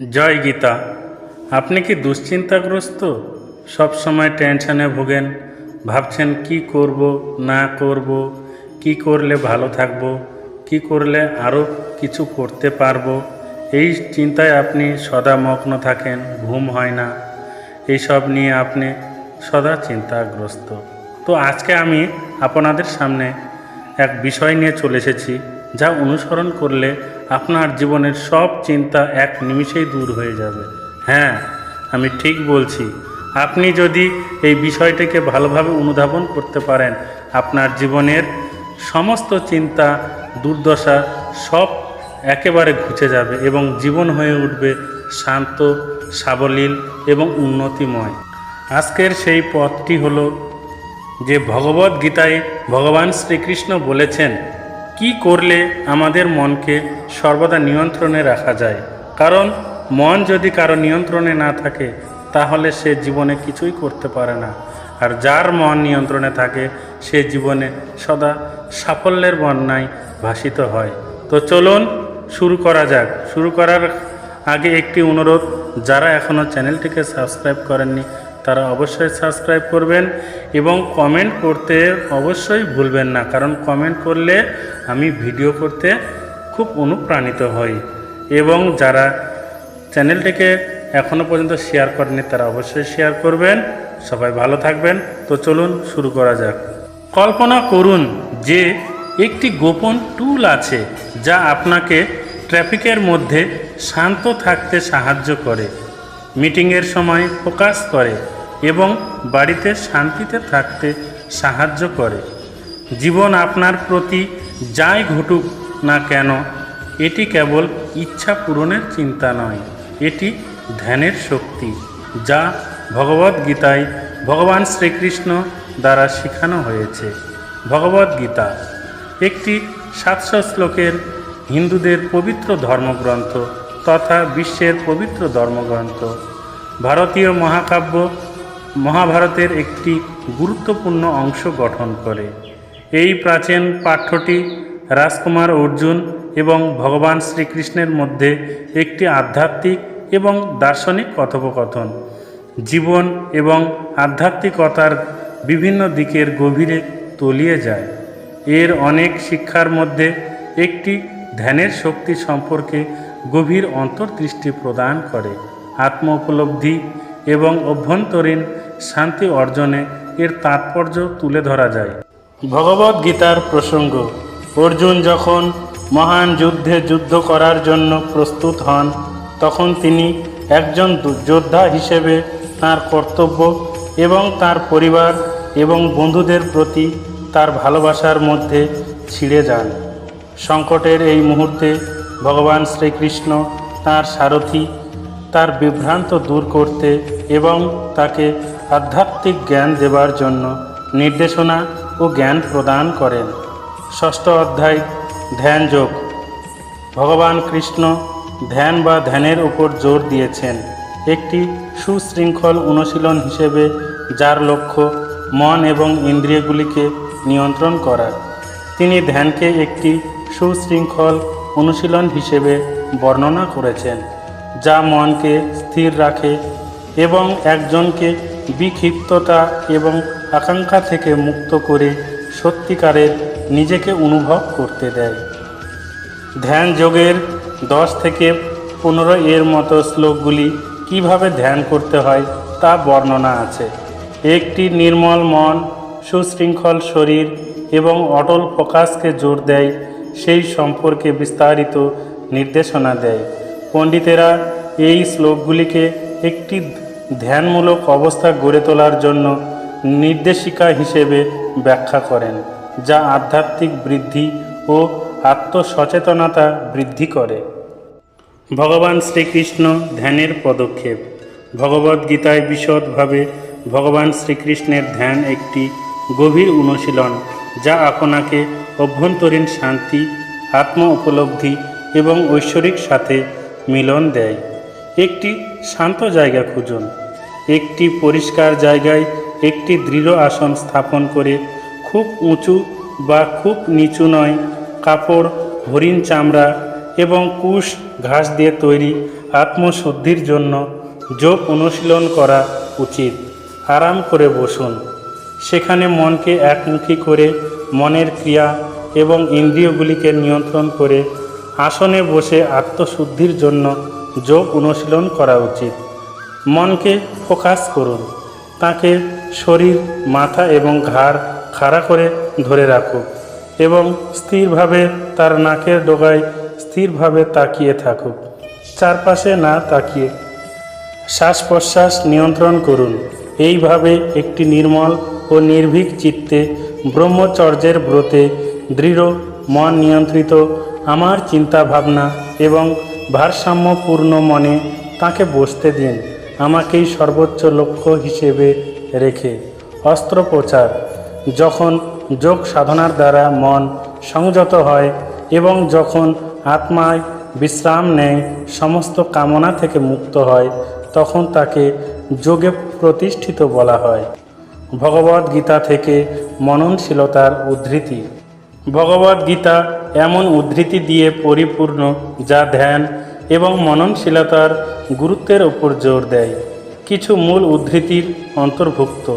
জয় গীতা, আপনি কি দুশ্চিন্তাগ্রস্ত? সব সময় টেনশনে ভোগেন, ভাবছেন কি করব, না করব, কি করলে ভালো থাকব, কি করলে আরও কিছু করতে পারব, এই চিন্তায় আপনি সদা মগ্ন থাকেন, ঘুম হয় না। এইসব নিয়ে আপনি সদা চিন্তাগ্রস্ত। তো আজকে আমি আপনাদের সামনে এক বিষয় নিয়ে চলে এসেছি। যা অনুসরণ করলে আপনার জীবনের সব চিন্তা এক নিমিষেই দূর হয়ে যাবে। হ্যাঁ আমি ঠিক বলছি। আপনি যদি এই বিষয়টিকে ভালোভাবে অনুধাবন করতে পারেন, আপনার জীবনের সমস্ত চিন্তা, দুর্দশা সব একেবারে ঘুচে যাবে এবং জীবন হয়ে উঠবে শান্ত, সাবলীল এবং উন্নতিময়। আজকের সেই পথটি হলো যে ভগবত গীতায় ভগবান শ্রীকৃষ্ণ বলেছেন কি করলে আমাদের মনকে সর্বদা নিয়ন্ত্রণে রাখা যায়? কারণ মন যদি কারও নিয়ন্ত্রণে না থাকে, তাহলে সে জীবনে কিছুই করতে পারে না। আর যার মন নিয়ন্ত্রণে থাকে, সে জীবনে সদা সাফল্যের বন্যায় ভাসিত হয়। তো চলুন শুরু করা যাক। শুরু করার আগে একটি অনুরোধ, যারা এখনও চ্যানেলটিকে সাবস্ক্রাইব করেননি তারা অবশ্যই সাবস্ক্রাইব করবেন এবং কমেন্ট করতে অবশ্যই ভুলবেন না। কারণ কমেন্ট করলে আমি ভিডিও করতে খুব অনুপ্রাণিত হই। এবং যারা চ্যানেলটিকে এখনও পর্যন্ত শেয়ার করেনি তারা অবশ্যই শেয়ার করবেন। সবাই ভালো থাকবেন। তো চলুন শুরু করা যাক। কল্পনা করুন যে একটি গোপন টুল আছে যা আপনাকে ট্রাফিকের মধ্যে শান্ত থাকতে সাহায্য করে। মিটিংয়ের সময় ফোকাস করে। বাড়িতে শান্তিতে থাকতে সাহায্য করে। জীবন আপনার প্রতি যাই ঘটুক না কেন, এটি কেবল ইচ্ছা পূরণের চিন্তা নয়, এটি ধ্যানের শক্তি, যা ভগবদ গীতায় ভগবান শ্রীকৃষ্ণ দ্বারা শেখানো হয়েছে। ভগবদ গীতা একটি সাতশো শ্লোকের হিন্দুদের পবিত্র ধর্মগ্রন্থ তথা বিশ্বের পবিত্র ধর্মগ্রন্থ। ভারতীয় মহাকাব্য মহাভারতের একটি গুরুত্বপূর্ণ অংশ গঠন করে। এই প্রাচীন পাঠ্যটি রাজকুমার অর্জুন এবং ভগবান শ্রীকৃষ্ণের মধ্যে একটি আধ্যাত্মিক এবং দার্শনিক কথোপকথন। জীবন এবং আধ্যাত্মিকতার বিভিন্ন দিকের গভীরে তলিয়ে যায়। এর অনেক শিক্ষার মধ্যে একটি ধ্যানের শক্তি সম্পর্কে গভীর অন্তর্দৃষ্টি প্রদান করে। আত্ম উপলব্ধি এবং অভ্যন্তরীণ শান্তি অর্জনে এর তাৎপর্য তুলে ধরা যায়। ভগবদ গীতার প্রসঙ্গ, অর্জুন যখন মহান যুদ্ধে যুদ্ধ করার জন্য প্রস্তুত হন, তখন তিনি একজন যোদ্ধা হিসেবে তার কর্তব্য এবং তার পরিবার এবং বন্ধুদের প্রতি তার ভালোবাসার মধ্যে ছিঁড়ে যান। সংকটের এই মুহূর্তে ভগবান শ্রীকৃষ্ণ তার সারথি তার বিভ্রান্ত দূর করতে এবং তাকে আধ্যাত্মিক জ্ঞান দেবার জন্য নির্দেশনা ও জ্ঞান প্রদান করেন। ষষ্ঠ অধ্যায়, ধ্যান যোগ। ভগবান কৃষ্ণ ধ্যান বা ধ্যানের উপর জোর দিয়েছেন। একটি সুশৃঙ্খল অনুশীলন হিসেবে যার লক্ষ্য মন এবং ইন্দ্রিয়গুলিকে নিয়ন্ত্রণ করা তিনি ধ্যানকে একটি সুশৃঙ্খল অনুশীলন হিসেবে বর্ণনা করেছেন। যা মনকে স্থির রাখে এবং একজনকে বিক্ষিপ্ততা এবং আকাঙ্ক্ষা থেকে মুক্ত করে সত্যিকারের নিজেকে অনুভব করতে দেয়। ধ্যান যোগের দশ থেকে পনেরো এর মতো শ্লোকগুলি কীভাবে ধ্যান করতে হয় তা বর্ণনা আছে। একটি নির্মল মন, সুশৃঙ্খল শরীর এবং অটল ফোকাসকে জোর দেয়, সেই সম্পর্কে বিস্তারিত নির্দেশনা দেয়। পণ্ডিতেরা এই শ্লোকগুলিকে একটি ধ্যানমূলক অবস্থা গড়ে তোলার জন্য নির্দেশিকা হিসেবে ব্যাখ্যা করেন, যা আধ্যাত্মিক বৃদ্ধি ও আত্মসচেতনতা বৃদ্ধি করে। ভগবান শ্রীকৃষ্ণ ধ্যানের পদক্ষেপ। ভগবদ গীতায় বিশদভাবে ভগবান শ্রীকৃষ্ণের ধ্যান একটি গভীর অনুশীলন, যা আপনাকে অভ্যন্তরীণ শান্তি, আত্ম উপলব্ধি এবং ঐশ্বরিক সাথে মিলন দেয়। একটি শান্ত জায়গা খুঁজুন। একটি পরিষ্কার জায়গায় একটি দৃঢ় আসন স্থাপন করে খুব উঁচু বা খুব নিচু নয়, কাপড়, হরিণ চামড়া এবং কুশ, ঘাস দিয়ে তৈরি আত্মশুদ্ধির জন্য যোগ অনুশীলন করা উচিত। আরাম করে বসুন। সেখানে মনকে একমুখী করে মনের ক্রিয়া এবং ইন্দ্রিয়গুলিকে নিয়ন্ত্রণ করে আসনে বসে আত্মশুদ্ধির জন্য যোগ অনুশীলন করা উচিত। মনকে ফোকাস করুন। তাকে শরীর, মাথা এবং ঘাড় খাড়া করে ধরে রাখুক এবং স্থিরভাবে তার নাকের ডোগায় স্থিরভাবে তাকিয়ে থাকুক চারপাশে না তাকিয়ে শ্বাস প্রশ্বাস নিয়ন্ত্রণ করুন। এইভাবে একটি নির্মল ও নির্ভীক চিত্তে ব্রহ্মচর্যের ব্রতে দৃঢ়, মন নিয়ন্ত্রিত আমার চিন্তা ভাবনা এবং ভারসাম্যপূর্ণ মনে তাকে বসতে দিন, আমাকেই সর্বোচ্চ লক্ষ্য হিসেবে রেখে। অস্ত্রোপচার, যখন যোগ সাধনার দ্বারা মন সংযত হয় এবং যখন আত্মায় বিশ্রাম নেয়, সমস্ত কামনা থেকে মুক্ত হয়, তখন তাকে যোগে প্রতিষ্ঠিত বলা হয়। ভগবদ গীতা থেকে মননশীলতার উদ্ধৃতি। ভগবদ গীতা এমন উদ্ধৃতি দিয়ে পরিপূর্ণ যা ধ্যান এবং মননশীলতার গুরুত্বের উপর জোর দেয়। কিছু মূল উদ্ধৃতির অন্তর্ভুক্ত।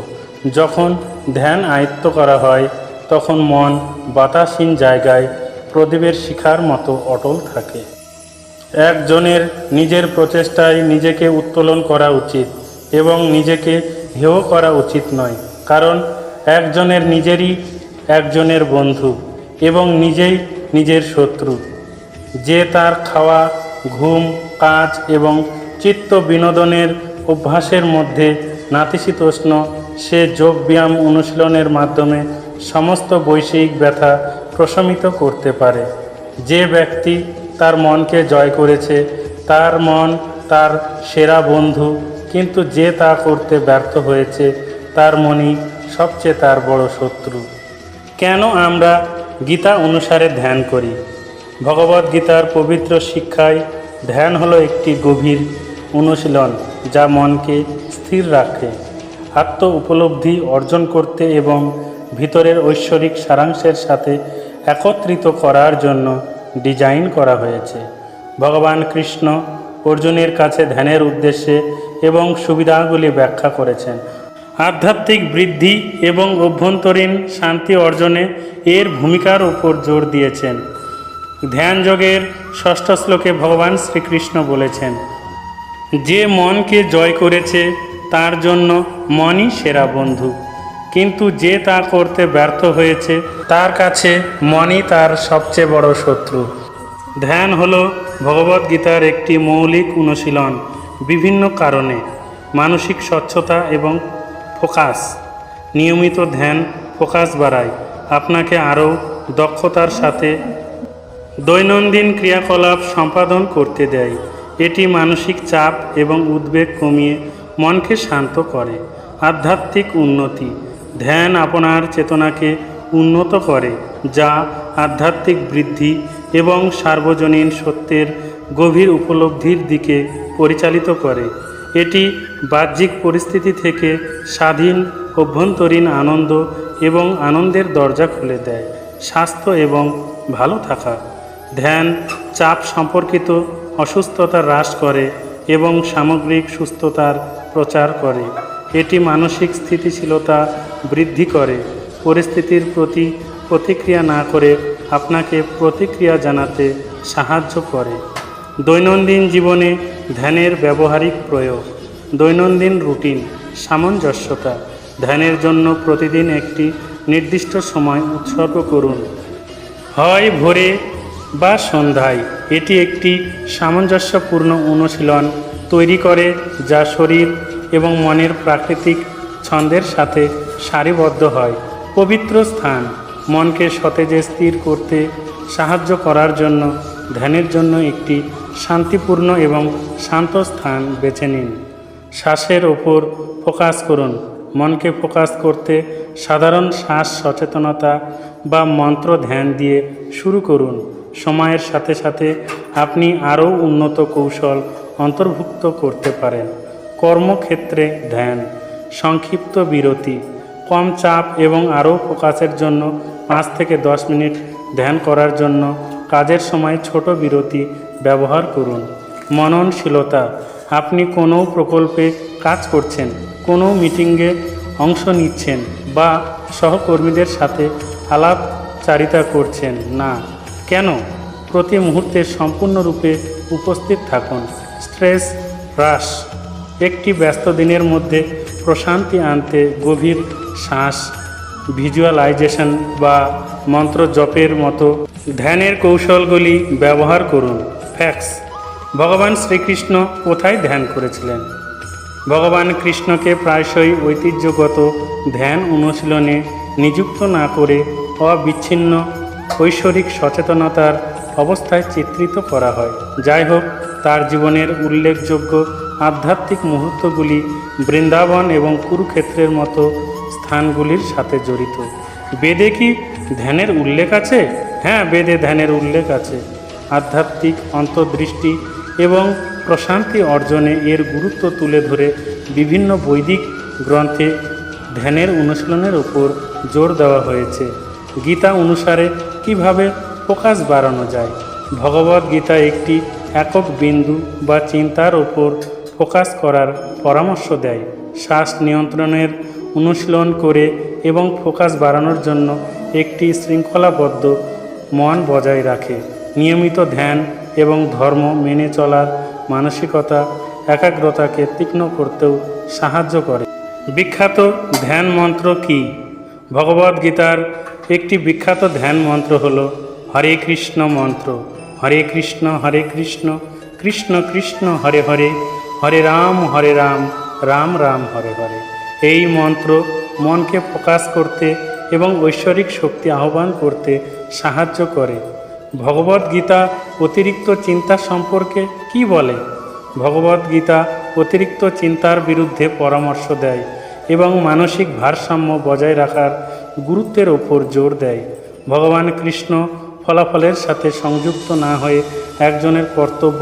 যখন ধ্যান আয়ত্ত করা হয়, তখন মন বাতাসহীন জায়গায় প্রদীপের শিখার মতো অটল থাকে। একজনের নিজের প্রচেষ্টায় নিজেকে উত্তোলন করা উচিত এবং নিজেকে হেয় করা উচিত নয়, কারণ একজনের নিজেরই একজনের বন্ধু এবং নিজেই নিজের শত্রু। যে তার খাওয়া, ঘুম, কাজ এবং চিত্ত বিনোদনের অভ্যাসের মধ্যে নাতিশীতোষ্ণ, সে যোগ ব্যায়াম অনুশীলনের মাধ্যমে সমস্ত বৈষয়িক ব্যথা প্রশমিত করতে পারে। যে ব্যক্তি তার মনকে জয় করেছে, তার মন তার সেরা বন্ধু, কিন্তু যে তা করতে ব্যর্থ হয়েছে, তার মনই সবচেয়ে তার বড় শত্রু। কেন আমরা গীতা অনুসারে ধ্যান করি। ভগবদ গীতার পবিত্র শিক্ষায় ধ্যান হলো একটি গভীর অনুশীলন যা মনকে স্থির রাখে। আত্ম উপলব্ধি অর্জন করতে এবং ভিতরের ঐশ্বরিক সারাংশের সাথে একত্রিত করার জন্য ডিজাইন করা হয়েছে। ভগবান কৃষ্ণ অর্জুনের কাছে ধ্যানের উদ্দেশ্যে এবং সুবিধাগুলি ব্যাখ্যা করেছেন। আধ্যাত্মিক বৃদ্ধি এবং অভ্যন্তরীণ শান্তি অর্জনে এর ভূমিকার উপর জোর দিয়েছেন। ধ্যান যোগের ষষ্ঠ শ্লোকে ভগবান শ্রীকৃষ্ণ বলেছেন, যে মনকে জয় করেছে, তার জন্য মনই সেরা বন্ধু। কিন্তু যে তা করতে ব্যর্থ হয়েছে, তার কাছে মনই তার সবচেয়ে বড় শত্রু। ধ্যান হলো ভগবদ্গীতার একটি মৌলিক অনুশীলন বিভিন্ন কারণে। মানসিক স্বচ্ছতা এবং ফোকাস। নিয়মিত ধ্যান, ফোকাস বাড়ায় আপনাকে আরও দক্ষতার সাথে দৈনন্দিন ক্রিয়াকলাপ সম্পাদন করতে দেয়। এটি মানসিক চাপ এবং উদ্বেগ কমিয়ে মনকে শান্ত করে। আধ্যাত্মিক উন্নতি। ধ্যান আপনার চেতনাকে উন্নত করে, যা আধ্যাত্মিক বৃদ্ধি এবং সার্বজনীন সত্যের গভীর উপলব্ধির দিকে পরিচালিত করে। এটি বাহ্যিক পরিস্থিতি থেকে স্বাধীন, অভ্যন্তরীণ আনন্দ এবং আনন্দের দরজা খুলে দেয়, স্বাস্থ্য এবং ভালো থাকা। ধ্যান, চাপ সম্পর্কিত অসুস্থতা হ্রাস করে এবং সামগ্রিক সুস্থতার প্রচার করে। এটি মানসিক স্থিতিশীলতা বৃদ্ধি করে। পরিস্থিতির প্রতি প্রতিক্রিয়া না করে আপনাকে প্রতিক্রিয়া জানাতে সাহায্য করে। দৈনন্দিন জীবনে ধ্যানের ব্যবহারিক প্রয়োগ, দৈনন্দিন রুটিন, সামঞ্জস্যতা, ধ্যানের জন্য প্রতিদিন একটি নির্দিষ্ট সময় উৎসর্গ করুন। হয় ভোরে বা সন্ধ্যায় এটি একটি সামঞ্জস্যপূর্ণ অনুশীলন তৈরি করে যা শরীর এবং মনের প্রাকৃতিক ছন্দের সাথে সারিবদ্ধ হয়। পবিত্র স্থান, মনকে সতেজে স্থির করতে সাহায্য করার জন্য ধ্যানের জন্য একটি শান্তিপূর্ণ এবং শান্ত স্থান বেছে নিন। শ্বাসের ওপর ফোকাস করুন। মনকে ফোকাস করতে সাধারণ শ্বাস সচেতনতা বা মন্ত্র ধ্যান দিয়ে শুরু করুন। সময়ের সাথে সাথে আপনি আরও উন্নত কৌশল অন্তর্ভুক্ত করতে পারেন। কর্মক্ষেত্রে ধ্যান, সংক্ষিপ্ত বিরতি, কম চাপ এবং আরও ফোকাসের জন্য পাঁচ থেকে দশ মিনিট ধ্যান করার জন্য কাজের সময় ছোট বিরতি ব্যবহার করুন। মননশীলতা, আপনি কোনো প্রকল্পে কাজ করছেন, কোনো মিটিংয়ে অংশ নিচ্ছেন বা সহকর্মীদের সাথে আলাপচারিতা করছেন না, কেন? প্রতি মুহূর্তে সম্পূর্ণরূপে উপস্থিত থাকুন। স্ট্রেস হ্রাস, একটি ব্যস্ত দিনের মধ্যে প্রশান্তি আনতে গভীর শ্বাস ভিজুয়ালাইজেশন বা মন্ত্র জপের মতো ধ্যানের কৌশলগুলি ব্যবহার করুন। ফ্যাক্স ভগবান শ্রীকৃষ্ণ কোথায় ধ্যান করেছিলেন? ভগবান কৃষ্ণকে প্রায়শই ঐতিহ্যগত ধ্যান অনুশীলনে নিযুক্ত না করে অবিচ্ছিন্ন ঐশ্বরিক সচেতনতার অবস্থায় চিত্রিত করা হয়। যাই হোক, তার জীবনের উল্লেখযোগ্য আধ্যাত্মিক মুহূর্তগুলি বৃন্দাবন এবং কুরুক্ষেত্রের মতো স্থানগুলির সাথে জড়িত। বেদে কি ধ্যানের উল্লেখ আছে? হ্যাঁ বেদে ধ্যানের উল্লেখ আছে। আধ্যাত্মিক অন্তর্দৃষ্টি এবং প্রশান্তি অর্জনে এর গুরুত্ব তুলে ধরে বিভিন্ন বৈদিক গ্রন্থে ধ্যানের অনুশীলনের উপর জোর দেওয়া হয়েছে। গীতা অনুসারে কীভাবে প্রকাশ বাড়ানো যায়? ভগবদ গীতা একটি একক বিন্দু বা চিন্তার ওপর ফোকাস করার পরামর্শ দেয়। শ্বাস নিয়ন্ত্রণের অনুশীলন করে এবং ফোকাস বাড়ানোর জন্য একটি শৃঙ্খলাবদ্ধ মন বজায় রাখে। নিয়মিত ধ্যান এবং ধর্ম মেনে চলার মানসিকতা, একাগ্রতাকে তীক্ষ্ণ করতেও সাহায্য করে। বিখ্যাত ধ্যান মন্ত্র কি? ভগবদ্গীতার একটি বিখ্যাত ধ্যান মন্ত্র হল হরে কৃষ্ণ মন্ত্র। হরে কৃষ্ণ হরে কৃষ্ণ কৃষ্ণ কৃষ্ণ, হরে হরে। হরে রাম হরে রাম রাম রাম, হরে হরে। এই মন্ত্র মনকে প্রকাশ করতে এবং ঐশ্বরিক শক্তি আহ্বান করতে সাহায্য করে। ভগবদ্গীতা অতিরিক্ত চিন্তা সম্পর্কে কি বলে? ভগবদ্গীতা অতিরিক্ত চিন্তার বিরুদ্ধে পরামর্শ দেয় এবং মানসিক ভারসাম্য বজায় রাখার গুরুত্বের ওপর জোর দেয়। ভগবান কৃষ্ণ ফলাফলের সাথে সংযুক্ত না হয়ে একজনের কর্তব্য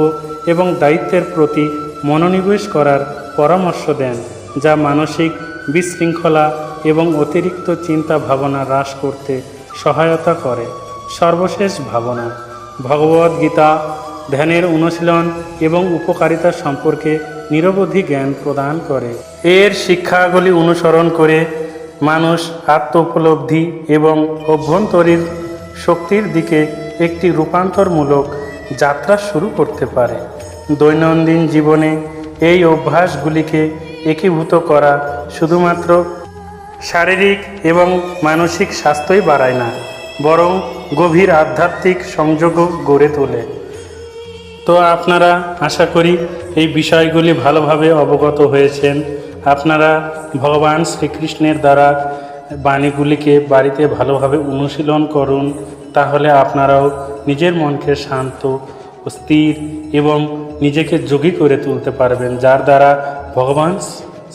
এবং দায়িত্বের প্রতি মনোনিবেশ করার পরামর্শ দেন, যা মানসিক বিশৃঙ্খলা এবং অতিরিক্ত চিন্তা ভাবনা হ্রাস করতে সহায়তা করে। সর্বশেষ ভাবনা ভগবদ্গীতা ধ্যানের অনুশীলন এবং উপকারিতা সম্পর্কে নিরবধি জ্ঞান প্রদান করে। এর শিক্ষাগুলি অনুসরণ করে মানুষ আত্ম উপলব্ধি এবং অভ্যন্তরীণ শক্তির দিকে একটি রূপান্তরমূলক যাত্রা শুরু করতে পারে। দৈনন্দিন জীবনে এই অভ্যাসগুলিকে একীভূত করা শুধুমাত্র শারীরিক এবং মানসিক স্বাস্থ্যই বাড়ায় না, বরং গভীর আধ্যাত্মিক সংযোগও গড়ে তোলে। তো আপনারা আশা করি এই বিষয়গুলি ভালোভাবে অবগত হয়েছেন। আপনারা ভগবান শ্রীকৃষ্ণের দ্বারা বাণীগুলিকে বাড়িতে ভালোভাবে অনুশীলন করুন, তাহলে আপনারাও নিজের মনকে শান্ত স্থির এবং নিজেকে যোগী করে তুলতে পারবেন, যার দ্বারা ভগবান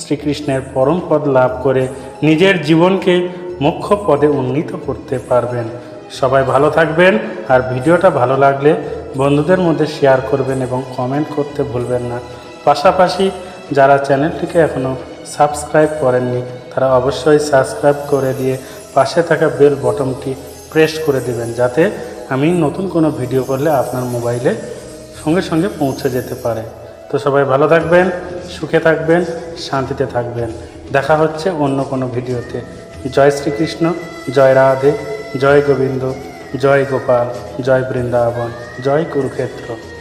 শ্রীকৃষ্ণের পরম পদ লাভ করে নিজের জীবনকে মুখ্য পদে উন্নীত করতে পারবেন। সবাই ভালো থাকবেন, আর ভিডিওটা ভালো লাগলে বন্ধুদের মধ্যে শেয়ার করবেন এবং কমেন্ট করতে ভুলবেন না। পাশাপাশি যারা চ্যানেলটিকে এখনও সাবস্ক্রাইব করেননি, তারা অবশ্যই সাবস্ক্রাইব করে দিয়ে পাশে থাকা বেল বটনটি প্রেস করে দেবেন, যাতে আমি নতুন কোনো ভিডিও করলে আপনার মোবাইলে সঙ্গে সঙ্গে পৌঁছে যেতে পারে। তো সবাই ভালো থাকবেন, সুখে থাকবেন, শান্তিতে থাকবেন। দেখা হচ্ছে অন্য কোনো ভিডিওতে। জয় শ্রীকৃষ্ণ, জয় রাধে, জয় গোবিন্দ, জয় গোপাল, জয় বৃন্দাবন, জয় কুরুক্ষেত্র।